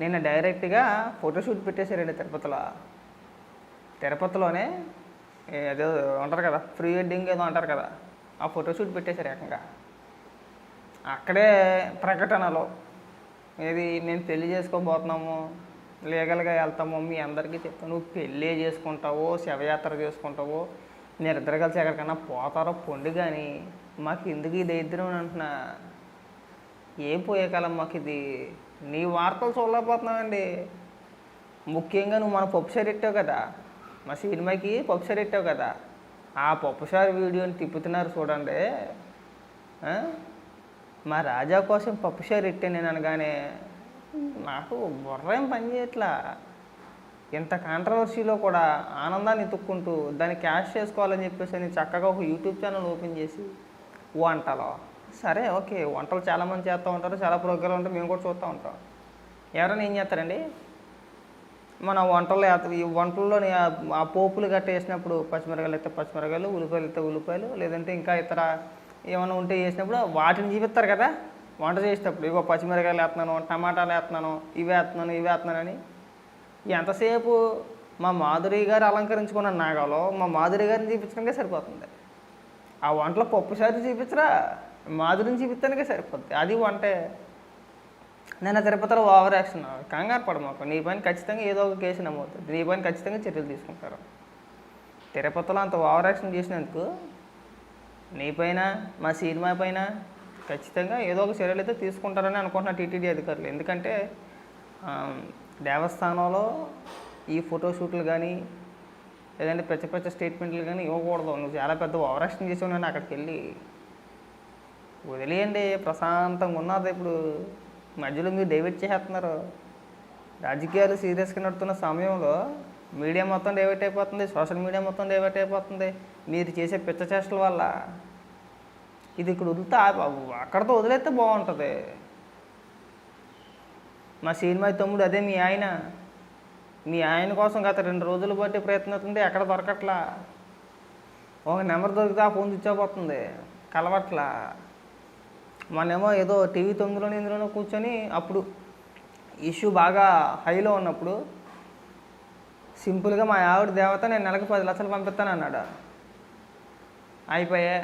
నేను డైరెక్ట్గా ఫోటోషూట్ పెట్టేశారండి తిరుపతిలో. తిరుపతిలోనే ఏదో ఉంటారు కదా ప్రీ వెడ్డింగ్ ఏదో అంటారు కదా ఆ ఫోటోషూట్ పెట్టేశారు ఏకంగా. అక్కడే ప్రకటనలో ఏది మేము పెళ్ళి చేసుకోబోతున్నాము లీగల్గా వెళ్తాము మీ అందరికీ చెప్తాను నువ్వు పెళ్ళే చేసుకుంటావో శవయాత్ర చేసుకుంటావో మీరు ఇద్దరు కలిసి ఎక్కడికైనా పోతారో పొండి కానీ మాకు ఎందుకు ఈ దరిద్రం అంటున్నా. ఏం పోయే కాలం మాకు ఇది నీ వార్తలు చూడలేకపోతున్నామండి ముఖ్యంగా నువ్వు మన పప్పుసారి ఎట్టావు కదా. మా సినిమాకి పప్పుసారి ఎట్టావు కదా. ఆ పప్పుసారి వీడియోని తిప్పుతున్నారు చూడండి. మా రాజా కోసం పప్పుసారి ఎట్టాను నేను అనగానే నాకు బుర్ర ఏం పని చేయట్లా. ఇంత కాంట్రవర్సీలో కూడా ఆనందాన్ని ఎత్తుక్కుంటూ దాన్ని క్యాష్ చేసుకోవాలని చెప్పేసి అని చక్కగా ఒక యూట్యూబ్ ఛానల్ ఓపెన్ చేసి వంటలో సరే ఓకే. వంటలు చాలామంది చేస్తూ ఉంటారు చాలా ప్రోగ్రాం ఉంటాయి మేము కూడా చూస్తూ ఉంటాం. ఎవరైనా ఏం చేస్తారండి? మన వంటల్లో ఈ వంటల్లో ఆ- ఆ పోపులు గట్ట వేసినప్పుడు పచ్చిమిరకాయలు అయితే పచ్చిమిరకాయలు ఉల్లిపాయలు అయితే ఉల్లిపాయలు లేదంటే ఇంకా ఇతర ఏమైనా ఉంటే వేసినప్పుడు వాటిని చూపిస్తారు కదా? వంట చేసేటప్పుడు ఇగో పచ్చిమిరకాయలు వేస్తున్నాను టమాటాలు వేస్తున్నాను ఇవి వేస్తున్నాను ఇవి వేస్తున్నానని ఎంతసేపు మా మాధురి గారు అలంకరించుకున్న నాగాలో మా మాధురి గారిని చూపించడానికే సరిపోతుంది. ఆ వంటలో పప్పు సారి చూపించరా? మాధురించి చూపించడానికే సరిపోతుంది అది వంటే నేను తిరుపతిలో ఓవర్ యాక్షన్ కంగారు పడమాకు. నీ పైన ఖచ్చితంగా ఏదో ఒక కేసు నమ్మవుతుంది నీ పైన ఖచ్చితంగా చర్యలు తీసుకుంటారు. తిరుపతిలో అంత ఓవర్ యాక్షన్ చేసినందుకు నీ పైన మా సినిమా పైన ఖచ్చితంగా ఏదో ఒక చర్యలు అయితే తీసుకుంటారని అనుకుంటున్నా టీటీడీ అధికారులు. ఎందుకంటే దేవస్థానంలో ఈ ఫోటోషూట్లు కానీ లేదంటే పెద్ద పెద్ద స్టేట్మెంట్లు కానీ ఇవ్వకూడదు. నువ్వు చాలా పెద్ద ఓవర్ యాక్షన్ చేసి ఉన్నాను అక్కడికి వెళ్ళి వదిలేయండి ప్రశాంతంగా ఉన్నది. ఇప్పుడు మధ్యలో మీరు డైవర్ట్ చేసేస్తున్నారు. రాజకీయాలు సీరియస్గా నడుతున్న సమయంలో మీడియా మొత్తం డైవర్ట్ అయిపోతుంది సోషల్ మీడియా మొత్తం డైవర్ట్ అయిపోతుంది. మీరు చేసే పిచ్చ చేష్టల వల్ల ఇది ఇక్కడ వదిలితే అక్కడతో వదిలేస్తే బాగుంటుంది. మా సినిమా తమ్ముడు అదే మీ ఆయన. మీ ఆయన కోసం గత రెండు రోజులు బట్టి ప్రయత్నిస్తుంటే ఎక్కడ దొరకట్లా? ఒక నెంబర్ దొరికితే ఆ ఫోన్ తెచ్చిపోతుంది కలవట్లా? మనమేమో ఏదో టీవీ తొమ్మిదిలోనో ఇందులోనో కూర్చొని అప్పుడు ఇష్యూ బాగా హైలో ఉన్నప్పుడు సింపుల్గా మా ఆవిడ దేవత నేను నెలకు పది లక్షలు పంపిస్తాను అన్నాడు అయిపోయా.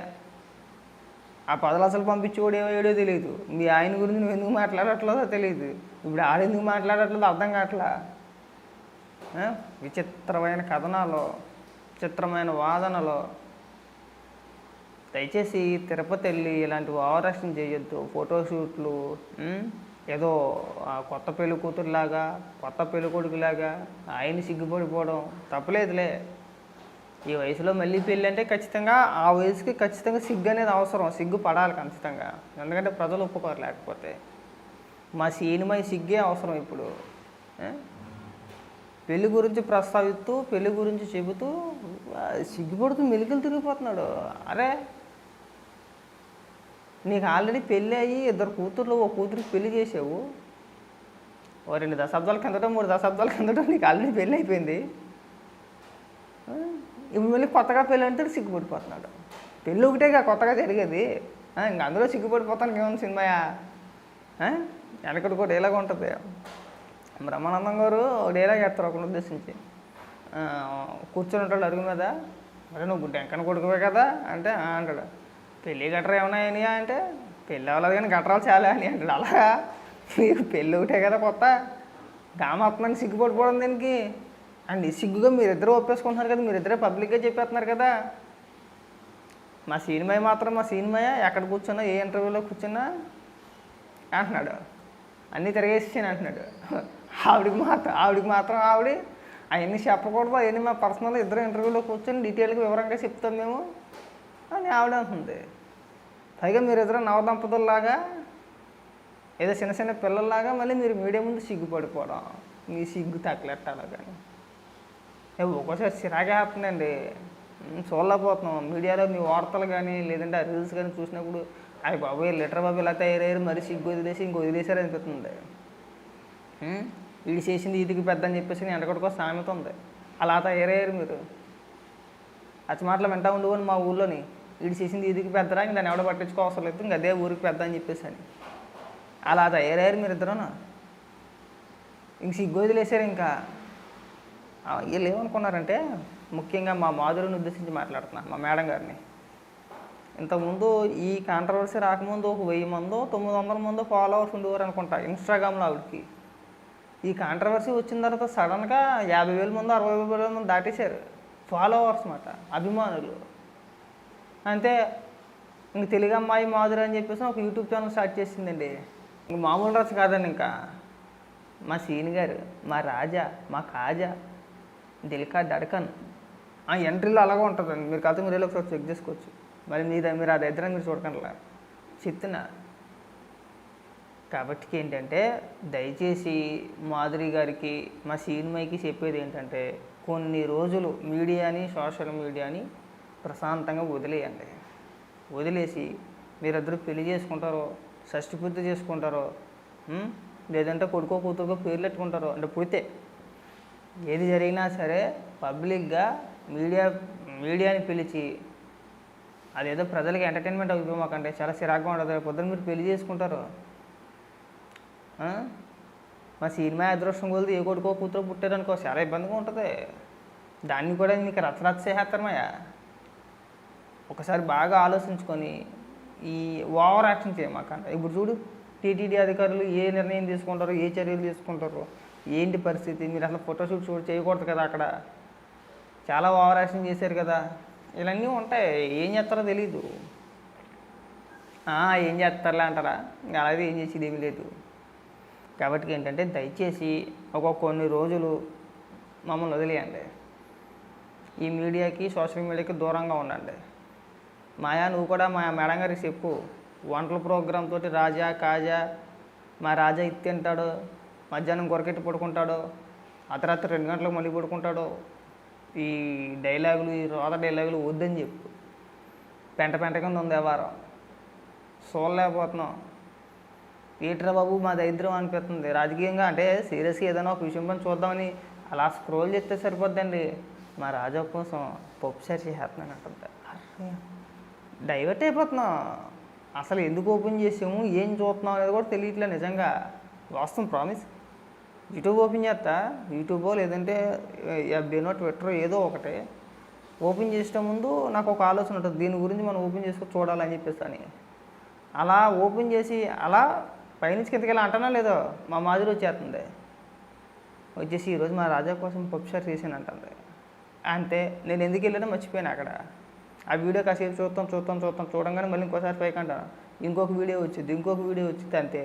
ఆ పది లక్షలు పంపించేవాడు ఏమో ఏడో తెలియదు మీ ఆయన గురించి నువ్వు ఎందుకు మాట్లాడట్లేదో తెలియదు ఇప్పుడు ఆడెందుకు మాట్లాడట్లేదో అర్థం కావట్లా? విచిత్రమైన కథనాలు విచిత్రమైన వాదనలు. దయచేసి తిరుపతి వెళ్ళి ఇలాంటి ఓవరాక్షన్ చేయొద్దు ఫోటోషూట్లు ఏదో ఆ కొత్త పెళ్ళి కూతురులాగా కొత్త పెళ్ళి కొడుకులాగా ఆయన సిగ్గుపడిపోవడం తప్పలేదులే. ఈ వయసులో మళ్ళీ పెళ్ళి అంటే ఖచ్చితంగా ఆ వయసుకి ఖచ్చితంగా సిగ్గు అనేది అవసరం సిగ్గు పడాలి ఖచ్చితంగా. ఎందుకంటే ప్రజలు ఒప్పుకోరు లేకపోతే. మా సినిమా సిగ్గే అవసరం ఇప్పుడు. పెళ్ళి పెళ్ళి గురించి ప్రస్తావిస్తూ పెళ్ళి గురించి చెబుతూ సిగ్గుపడుతూ మెలికలు తిరిగిపోతున్నాడు. అరే నీకు ఆల్రెడీ పెళ్ళి అయ్యి ఇద్దరు కూతుర్లు ఓ కూతురికి పెళ్ళి చేసావు. ఓ రెండు దశాబ్దాల కిందటో మూడు దశాబ్దాల కిందటో నీకు ఆల్రెడీ పెళ్ళి అయిపోయింది. ఇప్పుడు మళ్ళీ కొత్తగా పెళ్ళి అంటే సిగ్గుపడిపోతున్నాడు. పెళ్ళి ఒకటేగా కొత్తగా జరిగేది. ఇంకా ఇంక అందులో సిగ్గుపడిపోతానికి ఏమన్నా సినిమాయా వెనకటి కూడా డైలాగ్ ఉంటుంది. బ్రహ్మానందం గారు డైలాగ్ వేస్తారు ఒకరిని ఉద్దేశించి. కూర్చొని ఉంటాడు అడుగు మీద. మరి నువ్వు డెంకన కొడుకువే కదా అంటే అంటాడు. పెళ్ళి గట్రా ఏమైనా అయినాయా అంటే? పెళ్ళి అవ్వలేదు కానీ గట్రాలు చాలా అని అంటాడు అలాగా మీకు పెళ్ళి ఒకటే కదా కొత్త. గామాత్మని సిగ్గుపడిపోవడం దీనికి. అండ్ సిగ్గుగా మీరిద్దరూ ఒప్పేసుకుంటున్నారు కదా మీరిద్దరే పబ్లిక్గా చెప్పేస్తున్నారు కదా. మా సినిమా మాత్రం మా సినిమా ఎక్కడ కూర్చున్నా ఏ ఇంటర్వ్యూలో కూర్చున్నా అంటున్నాడు. అన్నీ తిరిగేసాను అంటున్నాడు. ఆవిడికి మాత్రం ఆవిడికి మాత్రం ఆవిడ అవన్నీ చెప్పకూడదు అవన్నీ మా పర్సనల్ ఇద్దరు ఇంటర్వ్యూలో కూర్చొని డీటెయిల్గా వివరంగా చెప్తాం మేము. అని ఆవిడ అంటుంది. పైగా మీరు ఇద్దరు నవదంపతుల్లాగా ఏదో చిన్న చిన్న పిల్లల్లాగా మళ్ళీ మీరు మీడియా ముందు సిగ్గుపడిపోవడం మీ సిగ్గు తగ్గలెట్టాలో కానీ ఒక్కోసారి చిరాకే వస్తుందండి. చూడలేకపోతున్నాం. మీడియాలో మీ వార్తలు కానీ లేదంటే ఆ రీల్స్ కానీ చూసినప్పుడు అవి బాబు లీటర్ బాబు ఇలా తయారయ్యారు మరి సిగ్గు వదిలేసి ఇంక వదిలేశారు అనిపిస్తుంది. ఉమ్, వీడు చేసింది ఇదికి పెద్ద అని చెప్పేసి ఎండకొడుకో సామెత ఉంది. అలా తయారయ్యారు మీరు. అచ్చి మాటలు వింటా ఉండేవాళ్ళు మా ఊళ్ళోని. వీడు చేసింది ఇదికి పెద్దరా ఇంక దాన్ని ఎవడ పట్టించుకోవసరం లేదు ఇంక అదే ఊరికి పెద్ద అని చెప్పేసి అని అలా తయారయ్యారు మీరు ఇద్దరును ఇంక సిగ్గు వదిలేసారు ఇంకా. వీళ్ళు ఏమనుకున్నారంటే ముఖ్యంగా మా మాధురిని ఉద్దేశించి మాట్లాడుతున్నా మా మేడం గారిని. ఇంతకుముందు ఈ కాంట్రవర్సీ రాకముందు ఒక వెయ్యి మందో తొమ్మిది వందల మందో ఫాలోవర్స్ ఉండేవారు అనుకుంటా ఇన్స్టాగ్రామ్లో ఆవిడకి. ఈ కాంట్రవర్సీ వచ్చిన తర్వాత సడన్గా యాభై వేల మంది అరవై వేల మంది దాటేశారు. ఫాలోవర్స్ మాట అభిమానులు. అంతే ఇంక తెలుగు అమ్మాయి మాధురి అని చెప్పేసి ఒక యూట్యూబ్ ఛానల్ స్టార్ట్ చేసిందండి. ఇంక మామూలు రాజు కాదండి ఇంకా. మా సీని గారు మా రాజా మా కాజా దిల్కా దడకన్. ఆ ఎంట్రీలో అలాగే ఉంటుందండి. మీరు కాదు మీరు ఒకసారి చెక్ చేసుకోవచ్చు. మరి మీద మీరు ఆ దగ్గర మీరు చూడకండి చెప్తున్నా. కాబట్టి ఏంటంటే దయచేసి మాధురి గారికి మా సీనిమైకి చెప్పేది ఏంటంటే కొన్ని రోజులు మీడియాని సోషల్ మీడియాని ప్రశాంతంగా వదిలేయండి. వదిలేసి మీరిద్దరు పెళ్ళి చేసుకుంటారో షష్టి పూర్తి చేసుకుంటారో లేదంటే కొడుకో కూతురుకో పేర్లు పెట్టుకుంటారో అంటే పుడితే ఏది జరిగినా సరే పబ్లిక్గా మీడియా మీడియాని పిలిచి అదేదో ప్రజలకి ఎంటర్టైన్మెంట్ అయిపోమాకంటే చాలా చిరాగ్గా ఉంటుంది పొద్దున మీరు పెళ్ళి చేసుకుంటారు మా సినిమా అదృష్టం కొలిది ఏ కొడుకో కూతురు పుట్టారనుకో చాలా ఇబ్బందిగా ఉంటుంది. దాన్ని కూడా నీకు రచ్చరచ్చ చేసేస్తారమయ్యా ఒకసారి బాగా ఆలోచించుకొని ఈ ఓవర్ యాక్షన్ చేయమాకంట ఇప్పుడు చూడు టీటీడీ అధికారులు ఏ నిర్ణయం తీసుకుంటారో ఏ చర్యలు తీసుకుంటారో ఏంటి పరిస్థితి? మీరు అసలు ఫోటోషూట్ షూట్ చేయకూడదు కదా అక్కడ. చాలా ఓవర్ యాక్షన్ చేశారు కదా. ఇవన్నీ ఉంటాయి. ఏం చేస్తారో తెలీదు. ఏం చేస్తారులే అంటారా? అలాగే ఏం చేసేది ఏమీ లేదు. కాబట్టి ఏంటంటే దయచేసి ఒక కొన్ని రోజులు మమ్మల్ని వదిలేయండి. ఈ మీడియాకి సోషల్ మీడియాకి దూరంగా ఉండండి. మాయా నువ్వు కూడా మా మేడం గారికి చెప్పు. వంటల ప్రోగ్రామ్ తోటి రాజా కాజా మా రాజా ఇది తింటాడు మధ్యాహ్నం కొరకెట్టి పడుకుంటాడు అర్ధరాత్రి రెండు గంటలకు మళ్ళీ పడుకుంటాడు. ఈ డైలాగులు ఈ రోత డైలాగులు వద్దని చెప్పు. పెంట పెంట కింద ఉంది వ్యవహారం చూడలేకపోతున్నాం. ఏట్రా బాబు మా దరిద్రం అనిపిస్తుంది. రాజకీయంగా అంటే సీరియస్గా ఏదైనా ఒక విషయం పని చూద్దామని అలా స్క్రోల్ చేస్తే సరిపోద్దండి. మా రాజా కోసం పప్పు సార్ చేస్తున్నాను అంటుంది డైవర్ట్ అయిపోతున్నాం. అసలు ఎందుకు ఓపెన్ చేసాము? ఏం చూస్తున్నాం అనేది కూడా తెలియట్లే నిజంగా. వాస్తవం ప్రామిస్. యూట్యూబ్ ఓపెన్ చేస్తా. యూట్యూబో లేదంటే ఎఫ్బీనో ట్విట్టర్ ఏదో ఒకటి. ఓపెన్ చేసే ముందు నాకు ఒక ఆలోచన ఉంటుంది. దీని గురించి మనం ఓపెన్ చేసుకొని చూడాలని చెప్పేసి అని. అలా ఓపెన్ చేసి అలా పైనుంచి కిందకి వెళ్ళి అంటానా లేదో? మా మాదిరి వచ్చేస్తుంది. వచ్చేసి ఈరోజు మా రాజా కోసం పప్పు షార్ చేసాను అంటుంది అంతే. నేను ఎందుకు వెళ్ళానో మర్చిపోయాను అక్కడ. ఆ వీడియో కాసేపు చూస్తాం చూస్తాం చూస్తాం చూడంగానే మళ్ళీ ఇంకోసారి పైకి అంటాను. ఇంకొక వీడియో వచ్చింది ఇంకొక వీడియో వచ్చింది అంతే.